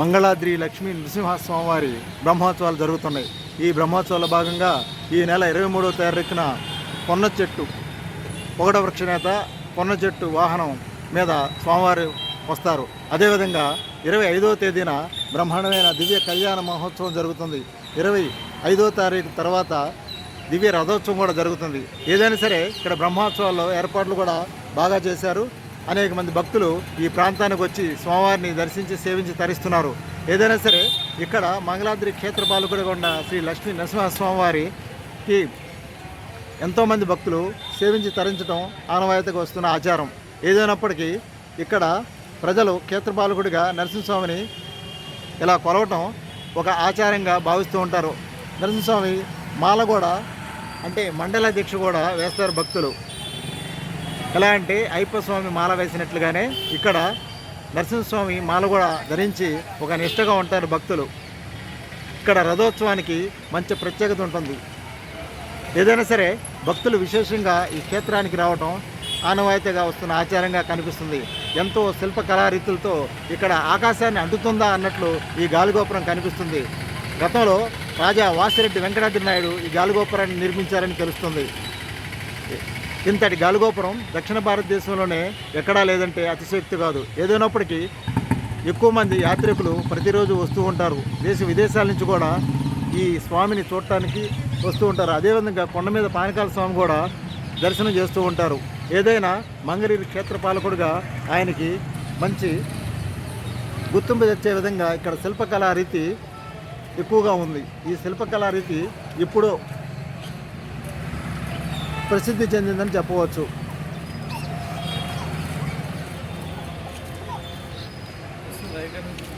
మంగళాద్రి లక్ష్మీ నృసింహస్వామి వారి బ్రహ్మోత్సవాలు జరుగుతున్నాయి. ఈ బ్రహ్మోత్సవాల భాగంగా ఈ నెల ఇరవై మూడవ తారీఖున పొన్న చెట్టు పొగడ వృక్షనేత పొన్న చెట్టు వాహనం మీద స్వామివారు వస్తారు. అదేవిధంగా ఇరవై ఐదవ తేదీన బ్రహ్మాండమైన దివ్య కళ్యాణ మహోత్సవం జరుగుతుంది. ఇరవై ఐదో తారీఖు తర్వాత దివ్య రథోత్సవం కూడా జరుగుతుంది. ఏదైనా సరే ఇక్కడ బ్రహ్మోత్సవాల్లో ఏర్పాట్లు కూడా బాగా చేశారు. అనేక మంది భక్తులు ఈ ప్రాంతానికి వచ్చి స్వామివారిని దర్శించి సేవించి తరిస్తున్నారు. ఏదైనా సరే ఇక్కడ మంగళాద్రి క్షేత్రపాలకుడిగొండ ఉన్న శ్రీ లక్ష్మీ నరసింహస్వామివారికి ఎంతోమంది భక్తులు సేవించి తరించడం ఆనవాయితీగా వస్తున్న ఆచారం. ఏదైనప్పటికీ ఇక్కడ ప్రజలు క్షేత్రపాలకుడిగా నరసింహస్వామిని ఇలా కొలవటం ఒక ఆచారంగా భావిస్తూ ఉంటారు. నరసింహస్వామి మాల కూడా అంటే మండల దీక్ష కూడా వేస్తారు భక్తులు. ఎలా అంటే అయ్యప్ప స్వామి మాల వేసినట్లుగానే ఇక్కడ నరసింహస్వామి మాల కూడా ధరించి ఒక నిష్టగా ఉంటారు భక్తులు. ఇక్కడ రథోత్సవానికి మంచి ప్రత్యేకత ఉంటుంది. ఏదైనా సరే భక్తులు విశేషంగా ఈ క్షేత్రానికి రావటం ఆనవాయితీగా వస్తున్న ఆచారంగా కనిపిస్తుంది. ఎంతో శిల్ప కళారీతులతో ఇక్కడ ఆకాశాన్ని అంటుతుందా అన్నట్లు ఈ గాలిగోపురం కనిపిస్తుంది. గతంలో రాజా వాసిరెడ్డి వెంకటాద్రి నాయుడు ఈ గాలిగోపురాన్ని నిర్మించారని తెలుస్తుంది. ఇంతటి గాలిగోపురం దక్షిణ భారతదేశంలోనే ఎక్కడా లేదంటే అతిశక్తి కాదు. ఏదైనప్పటికీ ఎక్కువ మంది యాత్రికులు ప్రతిరోజు వస్తూ ఉంటారు. దేశ విదేశాల నుంచి కూడా ఈ స్వామిని చూడటానికి వస్తూ ఉంటారు. అదేవిధంగా కొండ మీద పానకాల స్వామి కూడా దర్శనం చేస్తూ ఉంటారు. ఏదైనా మంగళగిరి క్షేత్రపాలకుడుగా ఆయనకి మంచి గుర్తింపు తెచ్చే విధంగా ఇక్కడ శిల్పకళా రీతి ఎక్కువగా ఉంది. ఈ శిల్పకళా రీతి ఇప్పుడు ప్రసిద్ధి చెందిందని చెప్పవచ్చు. వస్తుంది